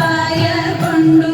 പയ കൊണ്ടു